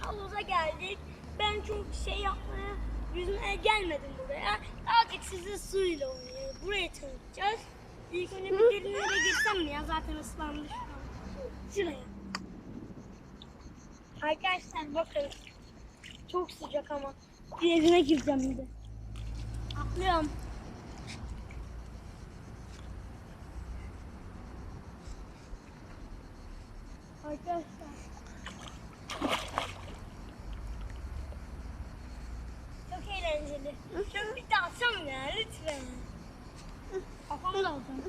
Havuza geldik. Ben çok şey yapmaya, yüzmeye gelmedim buraya. Azıcık sizi suyla oynayayım. Burayı tanıtacağız. İlk önce bir derinlere girsem mi ya? Zaten ıslanmış. Şuraya. Arkadaşlar bakın. Çok sıcak ama. Derine gireceğim bir de. Atlıyorum. Arkadaşlar. Çok eğlenceli. Şunu bir de atsam ya lütfen. Kafamı da alacağım.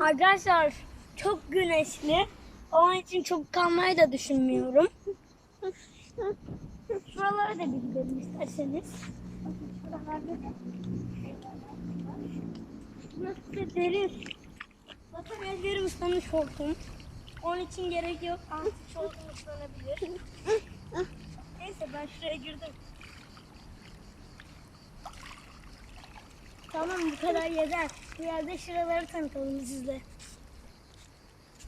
Arkadaşlar çok güneşli. Onun için çok kalmayı da düşünmüyorum. Şuralara da bir gidelim isterseniz. Bakın şuralarda da derin. Zaten ellerim ıslanmış hortum. Onun için gerek yok. Artık hortum ıslanabilir. Neyse ben şuraya girdim. Tamam bu kadar yeter. Bir yerde şuraları tanıtalım sizle.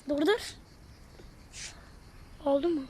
Dur dur. Oldu mu?